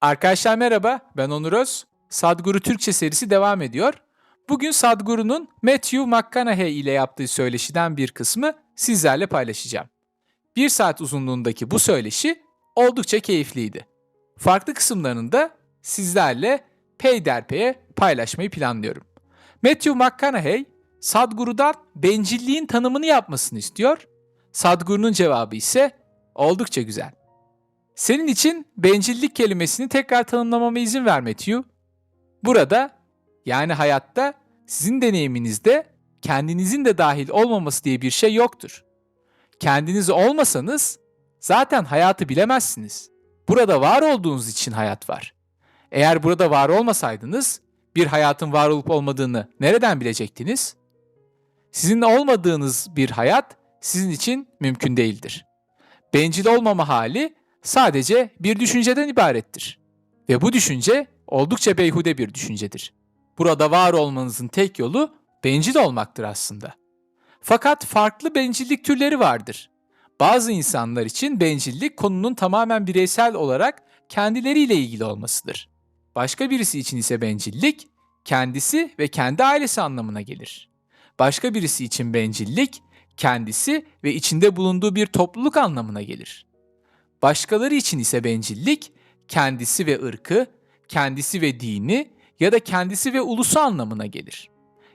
Arkadaşlar merhaba, ben Onur Öz. Sadguru Türkçe serisi devam ediyor. Bugün Sadguru'nun Matthew McConaughey ile yaptığı söyleşiden bir kısmı sizlerle paylaşacağım. Bir saat uzunluğundaki bu söyleşi oldukça keyifliydi. Farklı kısımlarını da sizlerle peyderpeye paylaşmayı planlıyorum. Matthew McConaughey, Sadguru'dan bencilliğin tanımını yapmasını istiyor. Sadguru'nun cevabı ise oldukça güzel. Senin için bencillik kelimesini tekrar tanımlamama izin ver Matthew. Burada yani hayatta sizin deneyiminizde kendinizin de dahil olmaması diye bir şey yoktur. Kendiniz olmasanız zaten hayatı bilemezsiniz. Burada var olduğunuz için hayat var. Eğer burada var olmasaydınız bir hayatın var olup olmadığını nereden bilecektiniz? Sizin olmadığınız bir hayat sizin için mümkün değildir. Bencil olmama hali sadece bir düşünceden ibarettir. Ve bu düşünce oldukça beyhude bir düşüncedir. Burada var olmanızın tek yolu bencil olmaktır aslında. Fakat farklı bencillik türleri vardır. Bazı insanlar için bencillik konunun tamamen bireysel olarak kendileriyle ilgili olmasıdır. Başka birisi için ise bencillik kendisi ve kendi ailesi anlamına gelir. Başka birisi için bencillik kendisi ve içinde bulunduğu bir topluluk anlamına gelir. Başkaları için ise bencillik kendisi ve ırkı, kendisi ve dini ya da kendisi ve ulusu anlamına gelir.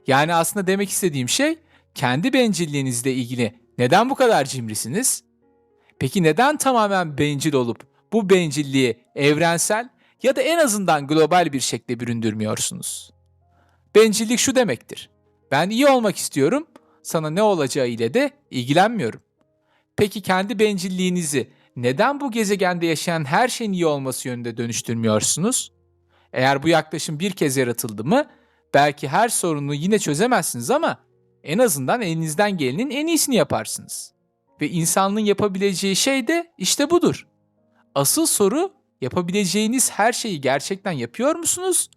Yani aslında demek istediğim şey kendi bencilliğinizle ilgili neden bu kadar cimrisiniz? Peki neden tamamen bencil olup bu bencilliği evrensel ya da en azından global bir şekilde büründürmüyorsunuz? Bencillik şu demektir. Ben iyi olmak istiyorum, sana ne olacağı ile de ilgilenmiyorum. Peki kendi bencilliğinizi neden bu gezegende yaşayan her şeyin iyi olması yönünde dönüştürmüyorsunuz? Eğer bu yaklaşım bir kez yaratıldı mı, belki her sorunu yine çözemezsiniz ama en azından elinizden gelenin en iyisini yaparsınız. Ve insanlığın yapabileceği şey de işte budur. Asıl soru yapabileceğiniz her şeyi gerçekten yapıyor musunuz?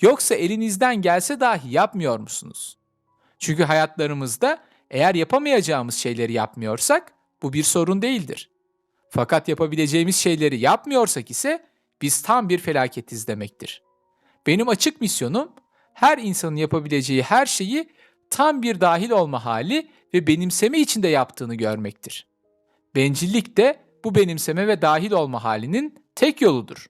Yoksa elinizden gelse dahi yapmıyor musunuz? Çünkü hayatlarımızda eğer yapamayacağımız şeyleri yapmıyorsak bu bir sorun değildir. Fakat yapabileceğimiz şeyleri yapmıyorsak ise biz tam bir felaketiz demektir. Benim açık misyonum her insanın yapabileceği her şeyi tam bir dahil olma hali ve benimseme içinde yaptığını görmektir. Bencillik de bu benimseme ve dahil olma halinin tek yoludur.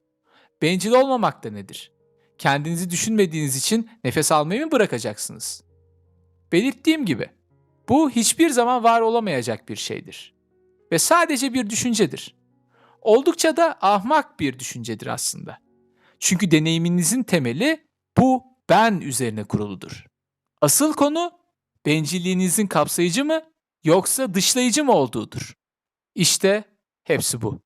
Bencil olmamak da nedir? Kendinizi düşünmediğiniz için nefes almayı mı bırakacaksınız? Belirttiğim gibi bu hiçbir zaman var olamayacak bir şeydir ve sadece bir düşüncedir. Oldukça da ahmak bir düşüncedir aslında. Çünkü deneyiminizin temeli bu ben üzerine kuruludur. Asıl konu bencilliğinizin kapsayıcı mı yoksa dışlayıcı mı olduğudur. İşte hepsi bu.